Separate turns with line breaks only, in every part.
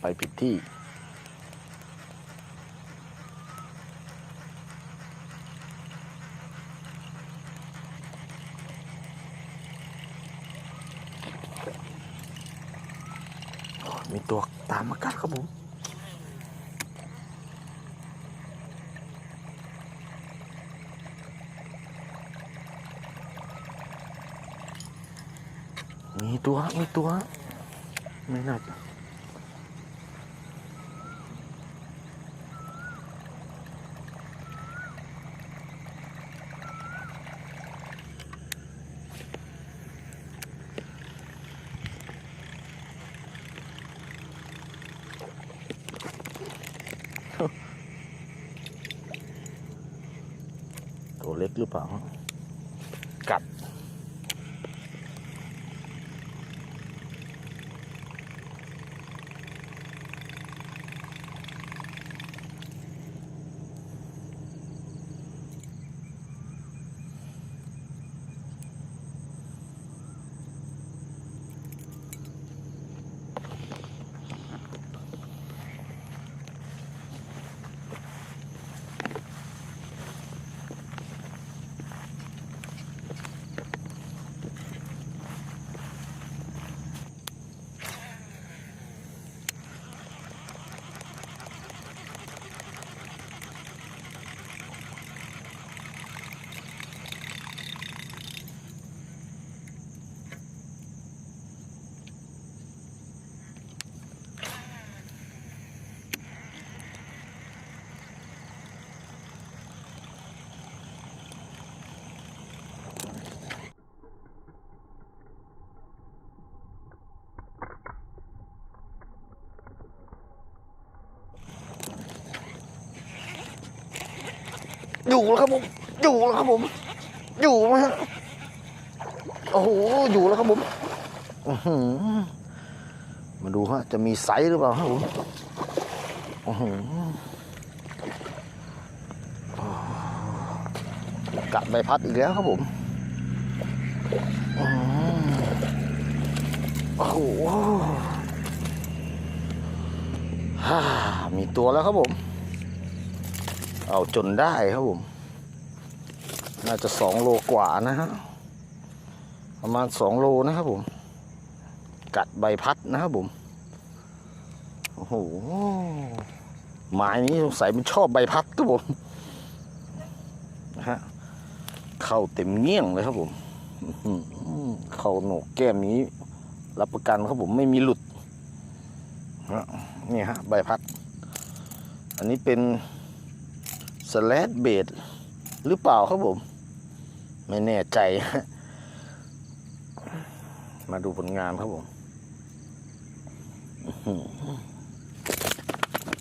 ไปผิดที่ มีตัวตามมากัดครับผมมีตัว มีตัว ไม่น่าจะ กหรือเปล่า กัด อยู่แล้วครับผม อยู่แล้วครับผม อยู่ไหมฮะโอ้โห อยู่แล้วครับผมมาดูฮะ จะมีไซส์หรือเปล่าครับผมกัดใบพัดอีกแล้วครับผม โอ้โหมีตัวแล้วครับผม เอาจนได้ครับผม น่าจะสองโลกว่านะฮะ ประมาณสองโลนะครับผม กัดใบพัดนะครับผม โอ้โห หมายนี้สงสัยมันชอบใบพัดครับผมนะฮะ เข้าเต็มเงี้ยงเลยครับผม เข้าโหนกแก้มนี้ รับประกันครับผมไม่มีหลุดนี่ฮะใบพัด อันนี้เป็น สแลดเบดหรือเปล่าครับผม ไม่แน่ใจ มาดูผลงานครับผม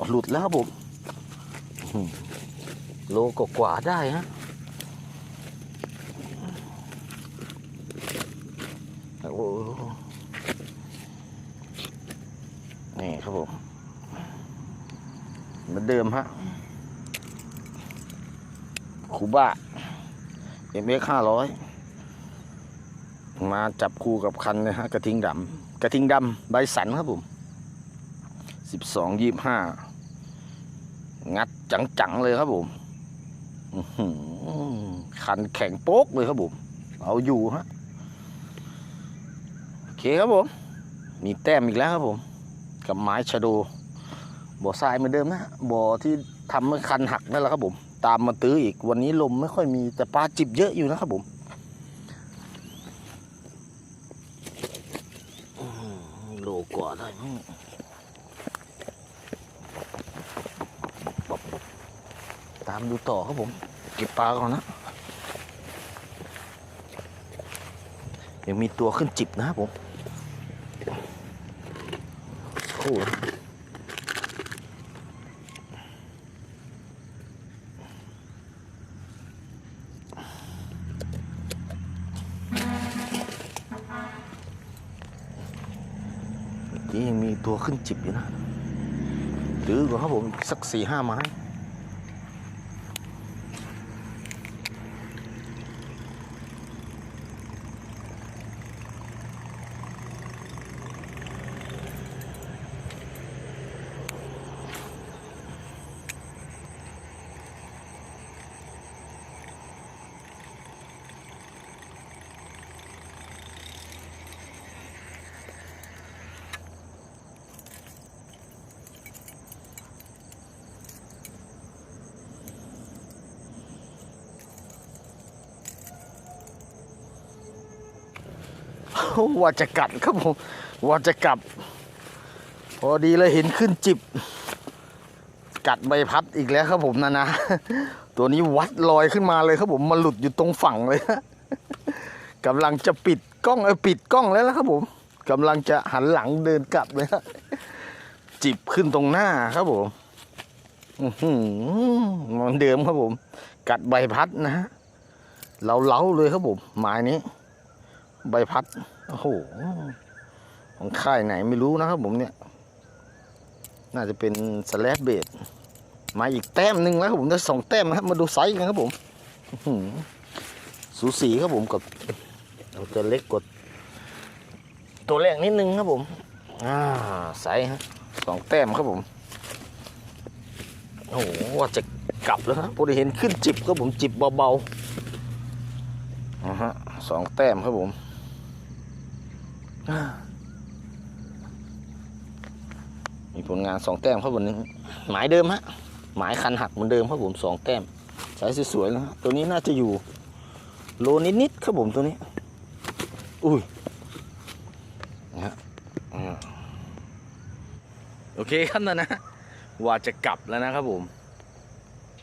หลุดแล้วครับผมโลกกว่าได้ฮะโอ้โหนี่ครับผมเหมือนเดิมฮะ คูบ้าเอ็มเอ็กห้าร้อยมาจับคู่กับคันนะฮะกระทิงดำกระทิงดำใบสันครับผมสิบสองยี่ห้างัดจังๆเลยครับผมคันแข็งโป๊กเลยครับผมเอาอยู่ฮะโอเคครับผม มีแต้มอีกแล้วครับผม กับไม้ชะโดบ่อทรายเหมือนเดิมนะฮะบ่อที่ทำให้คันหักนั่นแหละครับผม ตามมาตื้ออีกวันนี้ลมไม่ค่อยมีแต่ปลาจิบเยอะอยู่นะครับผมโลกว่าได้มั้งตามดูต่อครับผม เก็บปลาก่อนนะยังมีตัวขึ้นจิบนะครับผมโอ้ นี้ยังมีตัวขึ้นจิบอยู่นะ หรือก่อนครับผมอีกสักสี่ห้าไม้ ว่าจะกัดครับผมว่าจะกลับ พอดีเลยเห็นขึ้นจิบ กัดใบพัดอีกแล้วครับผมนะนะ ตัวนี้วัดลอยขึ้นมาเลยครับผมมาหลุดอยู่ตรงฝั่งเลยกำลังจะปิดกล้องเออปิดกล้องแล้วนะครับผมกำลังจะหันหลังเดินกลับเลยฮะจิบขึ้นตรงหน้าครับผมอื้อหือเหมันเดิมครับผม กัดใบพัดนะฮะเล้าเลยครับผมหมายนี้ ใบพัด โอ้โห ของค่ายไหนไม่รู้นะครับผมเนี่ย น่าจะเป็นสแลดเบดมาอีกแต้มหนึ่งแล้วครับผมได้สองแต้มนะครับ มาดูไซส์กันครับผมสูสีครับผมกับเราจะเล็กกว่าตัวแรกนิดนึงครับผม อ่าไซส์ฮะสองแต้มครับผม โอ้โหว่าจะกลับแล้วครับพอดีเห็นขึ้นจิบครับผมจิบเบาๆนะฮะสองแต้มครับผม มีผลงานสองแต้มครับวันนี้หมายเดิมฮะหมายคันหักเหมือนเดิมครับผมสองแต้มสายสวยๆนะฮะตัวนี้น่าจะอยู่ โลนิดๆครับผมตัวนี้ อุ้ยนะฮะโอเคครับนะนะว่าจะกลับแล้วนะครับผม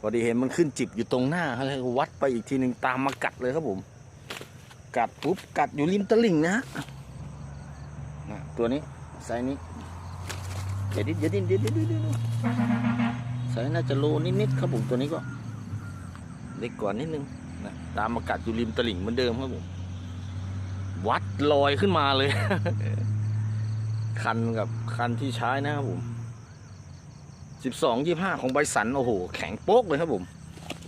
พอดีเห็นมันขึ้นจิบอยู่ตรงหน้าเขาเลยวัดไปอีกทีหนึ่งตามมากัดเลยครับผม กัดปุ๊บกัดอยู่ริมตลิ่งนะฮะนะ ตัวนี้ไซนี้เดี๋ยวดิเดี๋ยวดิเดี๋ยวดิเดี๋ยวดิไซน่าจะโลนิดๆครับผมตัวนี้ก็เล็กกว่านิดนึงนะตามมากัดอยู่ริมตลิ่งเหมือนเดิมครับผมวัดลอยขึ้นมาเลย คันกับคันที่ใช้นะครับผมสิบสองยี่ห้าของใบสันโอ้โห แข็งโป๊กเลยครับผม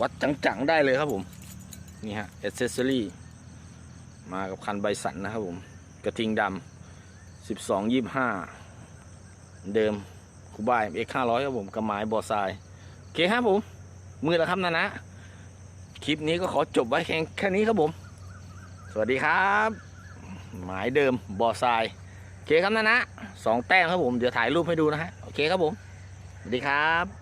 วัดจังๆได้เลยครับผม นี่ฮะเอเซสซอรี่มากับคันใบสันนะครับผม กระทิงดำ สิบสองยี่ห้าเดิมคูบ้าเอ็กห้าร้อยครับผมกระไม้บอทรายโอเคครับผม มือแล้วครับนะนะ คลิปนี้ก็ขอจบไว้แค่แค่นี้ครับผม สวัสดีครับ หมายเดิมบอทรายโอเคครับนะนะสองแต้มครับผม เดี๋ยวถ่ายรูปให้ดูนะฮะ โอเคครับผม สวัสดีครับ